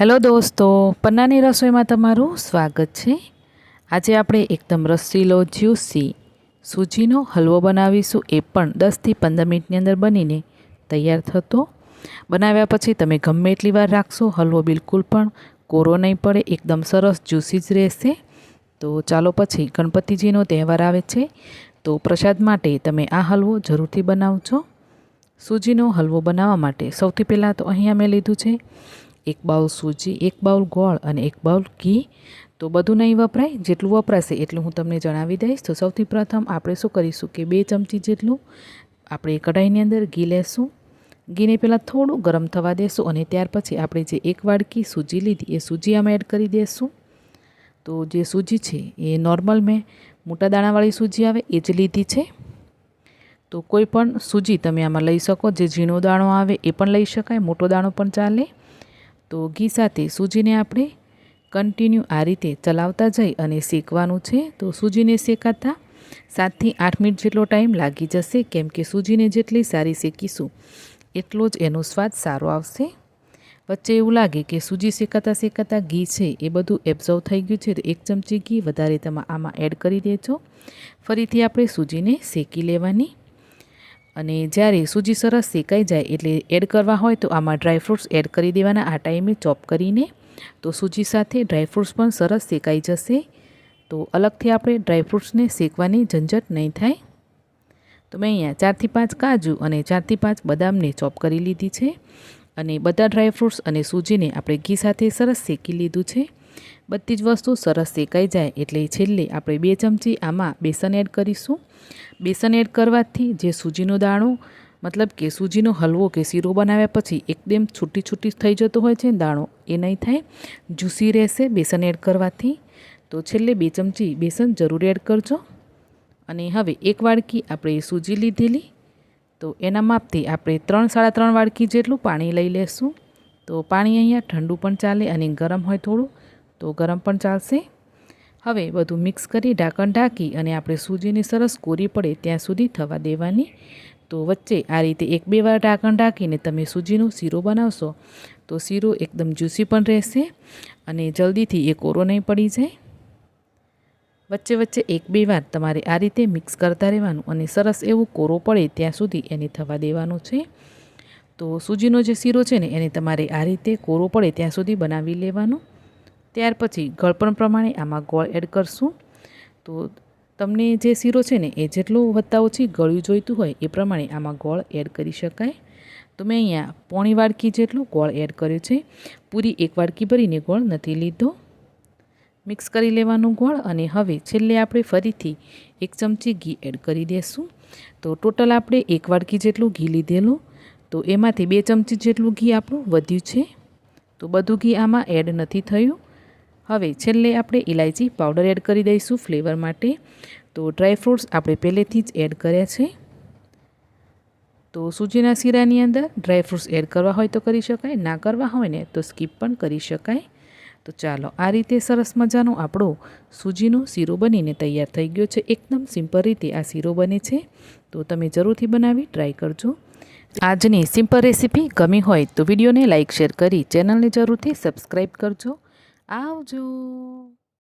Hello દોસ્તો, પન્નાની રસોઈમાં તમારું સ્વાગત છે. આજે આપણે એકદમ રસીલો, જ્યુસી, સૂજીનો હલવો બનાવીશું. એ પણ દસથી પંદર મિનિટની અંદર બનીને તૈયાર થતો. બનાવ્યા પછી તમે ગમે એટલી વાર રાખશો, હલવો બિલકુલ પણ કોરો નહીં પડે, એકદમ સરસ, જ્યુસી જ રહેશે. તો ચાલો પછી ગણપતિજીનો તહેવાર આવે છે. તો પ્રસાદ માટે તમે આ હલવો જરૂરથી બનાવજો. સૂજીનો હલવો બનાવવા માટે સૌથી પહેલાં તો અહીંયા મેં લીધું છે એક બાઉલ સૂજી, એક બાઉલ ગોળ અને એક બાઉલ ઘી. તો બધું નહીં વપરાય, જેટલું વપરાશે એટલું હું તમને જણાવી દઈશ. તો સૌથી પ્રથમ આપણે શું કરીશું કે બે ચમચી જેટલું આપણે કઢાઈની અંદર ઘી લેશું. ઘીને પહેલાં થોડું ગરમ થવા દેશું અને ત્યાર પછી આપણે જે એક વાડકી સૂજી લીધી એ સૂજી આમાં એડ કરી દઈશું તો જે સૂજી છે એ નોર્મલ મેં મોટા દાણાવાળી સૂજી આવે એ જ લીધી છે. તો કોઈ પણ સૂજી તમે આમાં લઈ શકો, જે ઝીણો દાણો આવે એ પણ લઈ શકાય, મોટો દાણો પણ ચાલે. તો ઘી સાથે સૂજીને આપણે કન્ટિન્યુ આ રીતે ચલાવતા જઈ અને શેકવાનું છે. તો સૂજીને શેકાતા સાતથી આઠ મિનિટ જેટલો ટાઈમ લાગી જશે. કેમ કે સૂજીને જેટલી સારી શેકીશું, એટલો જ એનો સ્વાદ સારો આવશે. વચ્ચે એવું લાગે કે સૂજી શેકાતા શેકાતા ઘી છે, એ બધું એબ્ઝર્વ થઈ ગયું છે. તો એક ચમચી ઘી વધારે તમે આમાં એડ કરી દેજો. ફરીથી આપણે સૂજીને શેકી લેવાની. અને જ્યારે સૂજી સરસ શેકાઈ જાય એટલે એડ કરવા હોય તો આમાં ડ્રાયફ્રૂટ્સ એડ કરી દેવાના. આ ટાઈમે ચોપ કરીને તો સૂજી સાથે ડ્રાયફ્રૂટ્સ પણ સરસ શેકાઈ જશે. તો અલગથી આપણે ડ્રાયફ્રૂટ્સને શેકવાની ઝંઝટ નહીં થાય. તો મેં અહીંયા ચારથી પાંચ કાજુ અને ચારથી પાંચ બદામને ચોપ કરી લીધી છે. અને બધા ડ્રાયફ્રૂટ્સ અને સૂજીને આપણે ઘી સાથે સરસ શેકી લીધું છે. બધી જ વસ્તુ સરસ શેકાઈ જાય એટલે છેલ્લે આપણે બે ચમચી આમાં બેસન એડ કરીશું. બેસન એડ કરવાથી જે સૂજીનો દાણો, મતલબ કે સૂજીનો હલવો કે શીરો બનાવ્યા પછી એકદમ છૂટી છૂટી થઈ જતો હોય છે દાણો, એ નહીં થાય. જ્યુસી રહેશે બેસન એડ કરવાથી. તો છેલ્લે બે ચમચી બેસન જરૂર એડ કરજો. અને હવે એક વાડકી આપણે સૂજી લીધેલી. તો એના માપથી આપણે ત્રણ સાડા ત્રણ વાડકી જેટલું પાણી લઈ લેશું. તો પાણી અહીંયા ઠંડુ પણ ચાલે અને ગરમ હોય થોડું. તો ગરમ પણ ચાલશે. હવે બધું મિક્સ કરી ઢાંકણ ઢાંકી અને આપણે સૂજીની સરસ કોરી પડે ત્યાં સુધી થવા દેવાની. તો વચ્ચે આ રીતે એક બે વાર ઢાંકણ ઢાંકીને તમે સૂજીનો શીરો બનાવશો તો શીરો એકદમ જ્યુસી પણ રહેશે અને જલ્દીથી એ કોરો નહીં પડી જાય. વચ્ચે વચ્ચે એક બે વાર તમારે આ રીતે મિક્સ કરતા રહેવાનું અને સરસ એવું કોરો પડે ત્યાં સુધી એને થવા દેવાનું છે. તો સૂજીનો જે શીરો છે ને એને તમારે આ રીતે કોરો પડે ત્યાં સુધી બનાવી લેવાનું. ત્યાર પછી ગળપણ પ્રમાણે આમાં ગોળ એડ કરશું. તો તમને જે શીરો છે ને, એ જેટલું વધતા ઓછી ગળ્યું જોઈતું હોય એ પ્રમાણે આમાં ગોળ એડ કરી શકાય. તો મેં અહીંયા પોણી વાડકી જેટલું ગોળ એડ કર્યો છે. પૂરી એક વાડકી ભરીને ગોળ નથી લીધો. મિક્સ કરી લેવાનું ગોળ અને હવે છેલ્લે આપણે ફરીથી એક ચમચી ઘી એડ કરી દઈશું તો ટોટલ આપણે એક વાડકી જેટલું ઘી લીધેલું. તો એમાંથી બે ચમચી જેટલું ઘી આપણું વધ્યું છે. તો બધું ઘી આમાં એડ નથી થયું. હવે છેલ્લે આપણે ઇલાયચી પાવડર એડ કરી દઈશું ફ્લેવર માટે. તો ડ્રાયફ્રૂટ્સ આપણે પહેલેથી જ એડ કર્યા છે. તો સૂજીના શીરાની અંદર ડ્રાયફ્રૂટ્સ એડ કરવા હોય તો કરી શકાય, ના કરવા હોય ને તો સ્કીપ પણ કરી શકાય. તો ચાલો આ રીતે સરસ મજાનો આપણો સૂજીનો શીરો બનીને તૈયાર થઈ ગયો છે. એકદમ સિમ્પલ રીતે આ શીરો બને છે. તો તમે જરૂરથી બનાવી ટ્રાય કરજો. આજની સિમ્પલ રેસીપી ગમી હોય તો વિડીયોને લાઇક શેર કરી ચેનલને જરૂરથી સબસ્ક્રાઈબ કરજો. આવજો.